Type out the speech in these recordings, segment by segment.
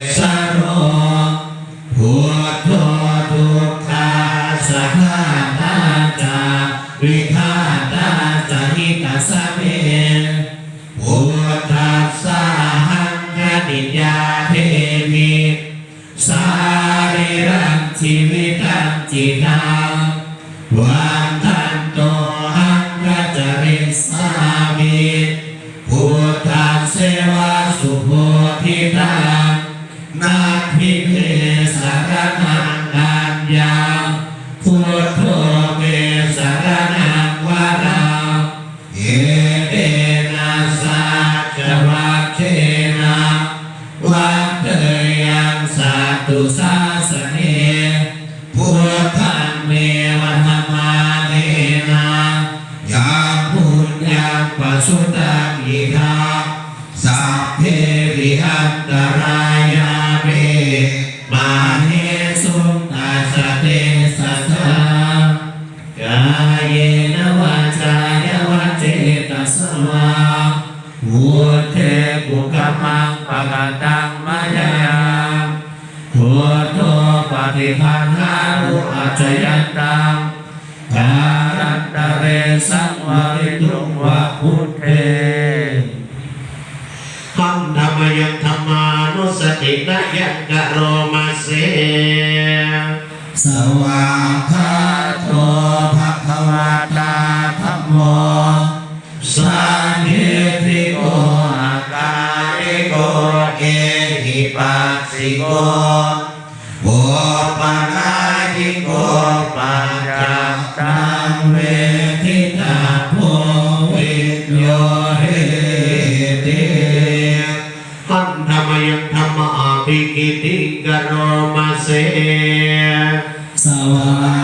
สโรพุทโธทุกขาสังฆาตา ตุสาสเนพุทธังเมวธรรมาเนนะยาพุญญาปัสสุตังอิทาสัพเพวิหันตรายาเมมาเนสุตัสสะเตสัสสะกายนวาจายวเจตัสสะวาวุเทปุกมังปะกตังมายา ปฏิภาณารุอัจจยันตังการันตะเรสังวริตุงวะพุทเทขันธรรมยังธรรมานุสตินะยังกะโรมาเสสวากขาโตภะคะวะตาธัมโมสันนิธิโกอาการิโกเอหิปัสสิโก โวปานายิโกปัญจตังเวทิตาโพวิญโยเหติขันธรรมยังธรรมาภิกิติกะโรมาเสสวา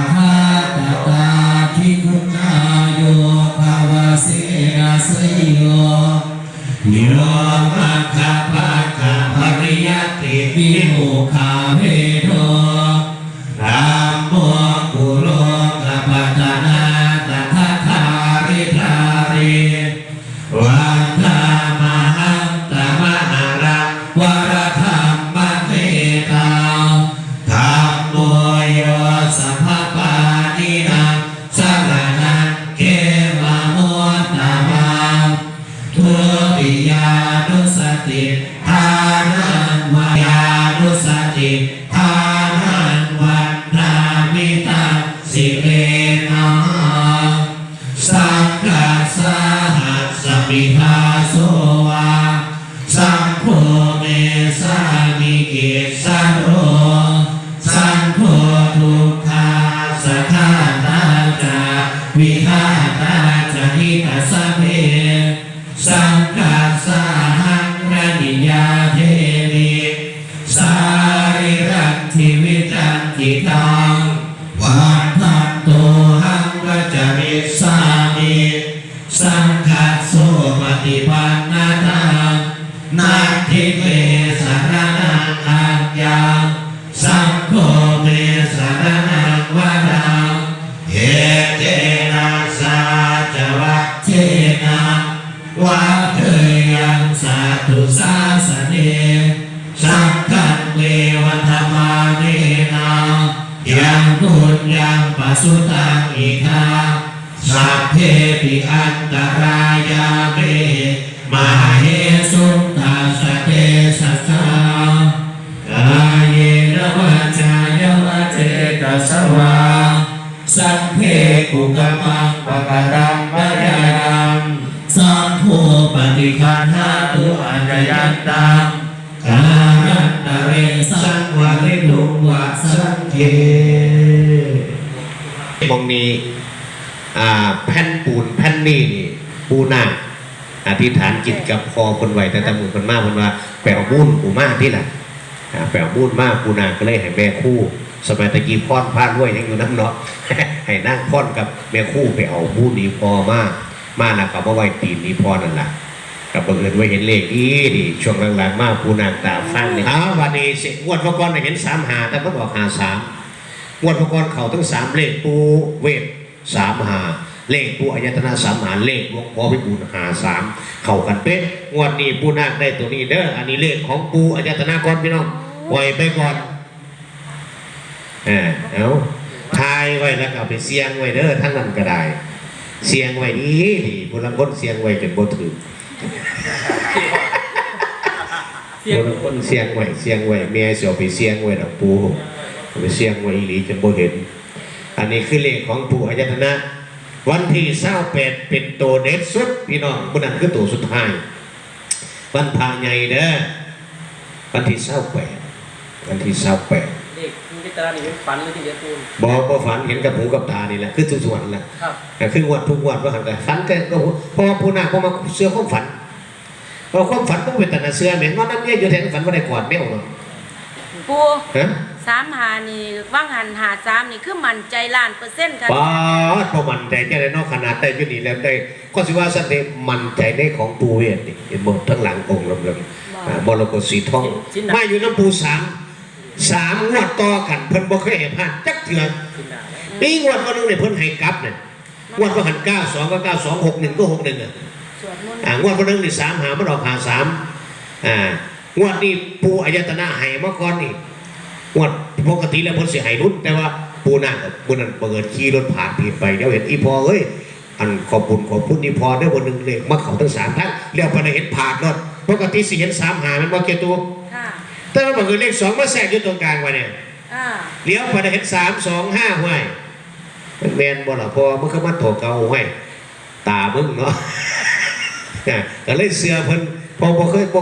ทานังวันทามิตังสิเลนะสังกัสสหัสสมิหาโสวาสังโฆเมสามิกิสาโรสังโฆทุกขาสัทธาตาจาวิหาตาจาหิตาสะ นาทิเวสารนังอังสังโฆเมสารนังวารังเอเจนะสาจวัคเจนะวัดเทยังสาธุสาสเนสังฆังเมวัธรรมาเนนายังพุญยังปัสสุตังอิทาสัพเพปิอันตรายาเม มาเหสุตัสสะเตสัสสะกายเยนวาจายวาเจตสวาสังเพกุกมังปะกะรังมะยายังสังโฆปฏิคันหาตุอัญญยันตังการัตะเรสังวะริลุวะสังเกมองนี้แผ่นปูนแผ่นนี้นี่ปูนาค อธิษฐานจิตกับคอคนไหวแต่ตะมือคนมากคนว่าแปลบุญปูมากที่หละอ่าแปลบุญมากปูนาคก็เลยให้แม่คู่ สมัยตะกี้พ่อนพาดด้วยยังอยู่น้ำเนาะให้นั่งพ่อนกับแม่คู่ไปเอาบุญดีพอมากมากนะกับว่าไหวตีนนี้พอนั่นแหละกับบังเอิญว่าเห็นเลขดีดีช่วงหลังๆมากปูนางตาฟังเนี่ยอ้าววันนี้เสิงวดพก่อนน่ะเห็นสามหาแต่เพิ่งอกหาสามวดพก่อนเขาทั้งสามเลขปูเวทสามหา เลขปูอายตนะสามหาเลขหลวงพ่อพิบูลหาสามเข้ากันเป๊ะงวดนี้ปูนาคได้ตัวนี้เด้ออันนี้เลขของปูอายตนะก่อนพี่น้องปล่อยไปก่อนเอ่าเอาทายไว้แล้วก็เอาไปเสียงไว้เด้อทั้งนั้นก็ได้ เสียงไว้ดีดีผู้ลังคนเสียงไว้จนบ่ถือเสียงผู้ลังคนเสียงไว้เสียงไว้แม่สิเอาไปเสียงไว้ดอกปูเอาไปเสียงไว้อีหลีจนบ่เห็น อันนี้คือเลขของปูอายตนะ วันที่28เป็นตัวเด็ดสุด พี่น้องมื้อนั้นคือตัวสุดท้าย วันพาใหญ่เด้อวันที่28วันที่28เด็กมีพิจารณาเป็นฝันเลยทีเดียวปูนบอบ่ฝันเห็นกับหูกับตานี่แหละคือทุกส่วนแหละครับแต่คืองวดทุกงวดว่าหันกันฝันกันก็เพอผู้นาพอมาเสื้อความฝันพอความฝันต้องเป็นแต่ละเสื้อเหม็นว่าน้ำเมียอยู่แทนฝันว่าได้กอดแมวเนาะปูฮะ สามหานี่ว่างหันหาสามนี่คือมั่นใจล้านเปอร์เซ็นต์ค่ะป้าดพอมันใจจะได้นอกขนาดได้อยุ่นี่แล้วได้ก็สิว่าสันเดมันใจในของปูเวทนี่เห็นหมดทั้งหลังองค์ลำเลิอ่ามรกตสีทองมาอยู่น้ำปูสามสามงวดต่อกันเพิ่นบ่เคยเห็นพลาดจักเถื่อขึ้นหน้าแล้วนี่งวดวันนึงเนี่ยเพิ่นให้กลับเนี่ยงวดว่าหันเก้าสองก็เก้าสองหกหนึ่งก็หกหนึ่งอะสวดมนต์อ่างวดวันนึงนี่สามหามันออกหาสามอ่างวดนี้ปูอายตนะให้มาก่อนนี่ งวดปกติแล้วเพิ่นสิให้รุ่นแต่ว่าปูนาคบุญนั้นเปิดขี่รถผ่านผิดไปเดี๋ยวเห็นอีพอเอ้ยอันขอบคุณขอบคุณอีพอได้วันหนึ่งเลยมาเขาทั้งสามทั้งแล้วไปเห็นผ่านรถปกติสิเห็นสามหามันมาเกี่ยวตัวค่ะแต่ว่าบังเอิญเลขสองมาแทรกอยู่ตรงกลางวะเนี่ยอ่าเลี้ยวไปเห็นสามสองห้าห้วยมันแมนบ่ล่ะพอมันก็มาโถเกาห้วยตามึงเนาะเนี่ยก็เลยเสือเพิ่นพอบ่เคยบ่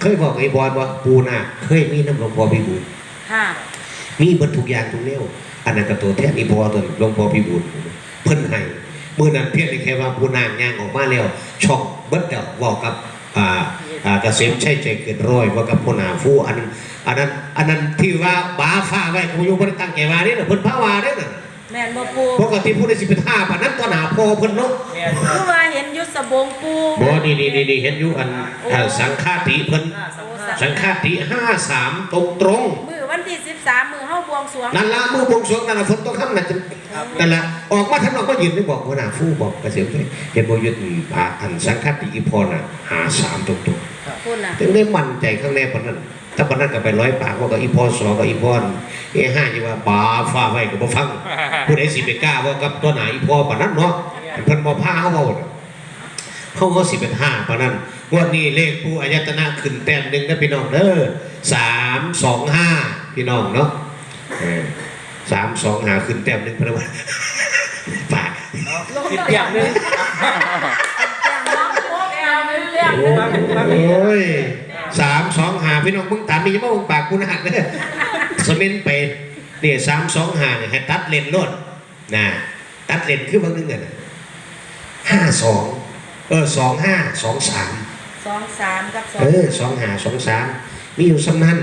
เคยบอกไอ้บอลว่าปูนาเคยมีน้ำหลวงพ่อพิบูล ค่ะ มีเบิดทุกอย่างทุกแนวอันนั้นก็ตัวแท้อีพอตัวหลวงพ่อพิบูลเพิ่นให้มื้อนั้นเพียงแต่แค่ว่าปูนางย่างออกมาแล้วช่องเบิดเดอกบอกกับอ่าอ่าเกษมชัยใจเกินร้อยว่ากับพ่อนาฟูอันนั้นอันนั้นอันนั้นที่ว่าบาฟ้าไว้ก็บ่อยู่บ่ได้ตั้งใจว่านี่น่ะเพิ่นพาว่าเด้อน่ะแม่นบ่ปูปกติผู้ใดสิไปท่าปานนั้นก็หนาพอเพิ่นเนาะแม่นคคืรับอว่าเห็นอยุสบงปูบ่นี่นี่นี่นี่เห็นอยู่อันอ่าสังฆาติเพิ่นหน้าสัมภาษณ์สังฆาติ53ตรงตรงมือ วันที่13มือเฮาบวงสรวงๆนั่นล่ะมือบวงสรวงนั่นล่ะฝนตกค่ำน่ะจะนั่นล่ะออกมาทางนอกก็ยืนไปบอกหัวหน้าฟูบอกเกษมชัยเห็นบ่ยึดอ่าอันสังฆาติอีพรน่ะ53ตรงตรงพูดน่ะๆถึงได้มั่นใจข้างในปานนั้นถ้าปานนั้นก็ไปร้อยปากว่าก็อีพอสอกับอีพรเอห้าอยู่ว่าบาฟ้าไว้ก็บ่ฟังผู้ใดสิไปกล้าว่ากับตัวไหนพอปานนั้นเนาะเพิ่นบ่พาเฮาเว้าน่ะเขาก็สิเป็นห้าปานนั้นงวดนี้เลขผู้อายตนะขึ้นแต้มหนึงนะพี่น้องเด้อ 325พี่น้องเนาะเออ325ขึ้นแต้มหนึงเพิ่นว่าปากสิบอย่างหนึงโอ้ย325พี่น้องมึงตามนี่อย่ามาเบิ่งปากกูนะหักเด้อสมินไปนี่325เนี่ยให้ตัดเลนโลดนะตัดเลนคือบางนึงอะนะ52เออ25 23 23กับ2เออสองหาสองสาม มีอยู่สำนั้น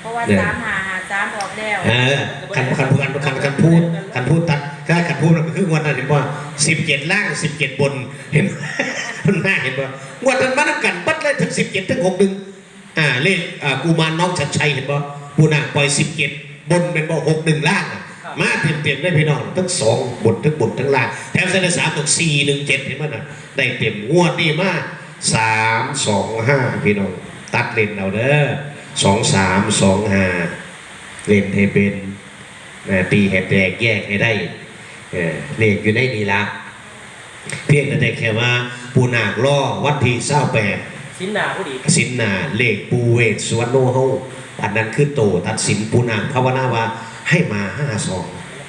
เพราะว่าเนี่ย3หาหา3ออกแล้วเออคันคันคันคันคันพูดคันพูดตัดถ้าคันพูดมันก็คือวันนั้นเห็นว่าสิบเจ็ดล่างสิบเจ็ดบนเห็นมันน่าเห็นว่าวันนั้นมานักันปัดเลยถึงสิบเจ็ดถึงหกหนึ่งอ่าเลขอ่ากูมารน้องชัดชัยเห็นป่ะปูนาปล่อยสิบเจ็ดบนเป็นบ่หกหนึ่งล่างอะมาเต็มเต็มๆได้พี่น้องทั้งสองบนทั้งบนทั้งล่างแถมเส้นสามตกสี่หนึ่งเจ็ดเห็นมั้ยน่ะได้เต็มงวดนี่มาสามสองห้าพี่น้องตัดเลนเอาเด้อ สองสามสองห้าเลนให้เป็นนะตีให้แตกแยกให้ได้เออเลขอยู่ในนี้ละเพียงแต่แค่ว่าปูนาคล่อวัดที่เศร้าแปดสินหน้าผู้ดีสินนาเลขปูเวทสวรรณโนเฮาอันนั้นคือโตตัดสินปูนาคภาวนาว่าให้มาห้าสอง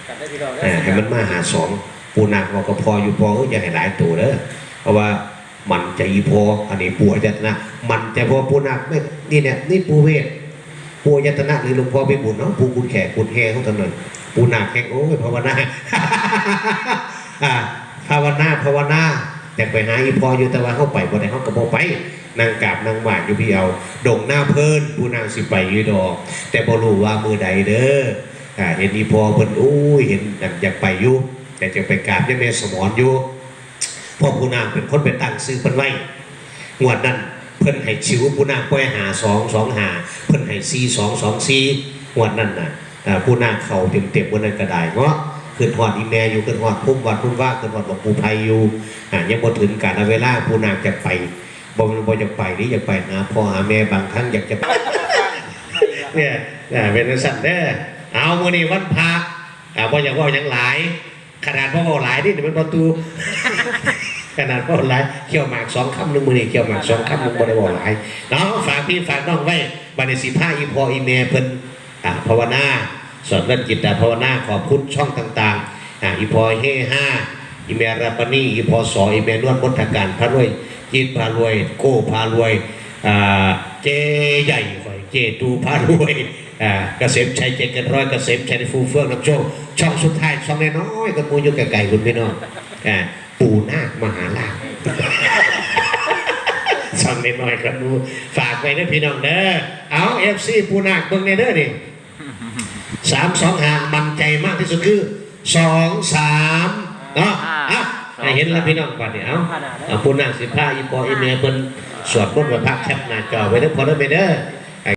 กันได้พี่น้องเออให้มันมาหาสองปูนาคบอกก็พออยู่พอก็อย่าให้หลายตัวเด้อเพราะว่า มันใจพออันนี้ปูอาจนะ มันใจพอปูนาคไม่นี่เนี่ยนี่ปูเวทปูอาจนะหรือหลวงพ่อไปบุญเนาะปูกุญแขกกุญแฮเขาทำหน่อยปูนาคแข่งโอ้ยภาวนาอ่าภาวนาภาวนาอยากไปหาอีพออยู่แต่ว่าเข้าไปบ่ได้เขาก็บ่ไปนางกาบนางหวานอยู่พี่เอาดงหน้าเพิ่นผู้นางสิไปยู่ดอกแต่บ่รู้ว่ามือใดเด้ออ่าเห็นอีพอเพิ่นอู้ยเห็นอยากไปอยู่แต่จะไปกราบยังแม่สมอนอยู่ พ่อผู้นางเป็นคนไปตั้งซื้อเพิ่นไว้งวดนั้นเพิ่นให้ชิวผู้นางปล่อยหาสองสองหาเพิ่นให้ซีสองสองซีงวดนั้นน่ะอ่ผู้นางเข้าเต็มๆวันนั้นก็ได้เนาะขึ้นหอดอีแม่อยู่ขึ้นหอดพุ่มวัดพุ่มว่าขึ้นหอดบอกปูไพอยู่อ่ายังบ่ถึงการเวลาผู้นางจะไปบ่บ่อยากไปนี่อยากไปหาพ่อหาแม่บางครั้งอยากจะไปเนี่ยเนี่ยเป็นสัตว์เด้อเอามื้อนี้วันพระอ่าบ่อยากว่าหยังหลายขนาดพ่อเว้าหลายนี่เดี๋ยวมันประตู ขนาดพ่อเว้าหลายเขี่ยวหมากสองคำหนึ่งมือนี้เขี่ยวหมากสองคำหนึงบ่ได้ว้าหลายเนาะฝากพี่ฝากน้องไว้บัดนี้สิพาอีพออีแม่เพิ่นอ่าภาวนาสอนเรื่องจิตตภาวนาขอบคุณช่องต่างๆอ่าอีพอเฮห้าอีแม่รัปนีอีพอสออีแม่นวลมนทการพระรวยจิตพารวย โก้พารวยอ่าเจใหญ่ข่อยเจตูพารวยอ่าเกษมชัยเจกันร้อยเกษมชัยฟูเฟื่องน้ำโชคช่องสุดท้ายช่องน้อยๆก็มูอยู่ไกลๆคุณพี่น้องอ่า ปู่นาคมหาลาภช่องน้อยๆก็รู้ฝากไว้นะพี่น้องเด้อเอาเอฟซีปู่นาคเบิ่งในเด้อนี่สามสองหามั่นใจมากที่สุดคือสองสามเนาะอะให้เห็นแล้วพี่น้องก่อนเนี่ยเอาผ่านหน้าได้เอาผู้นั่งสิบห้าอีปออีเมลเพิ่นสวดมนต์ไว้พักแคปหน้าจอไว้เด้อพอเด้อไปเด้อ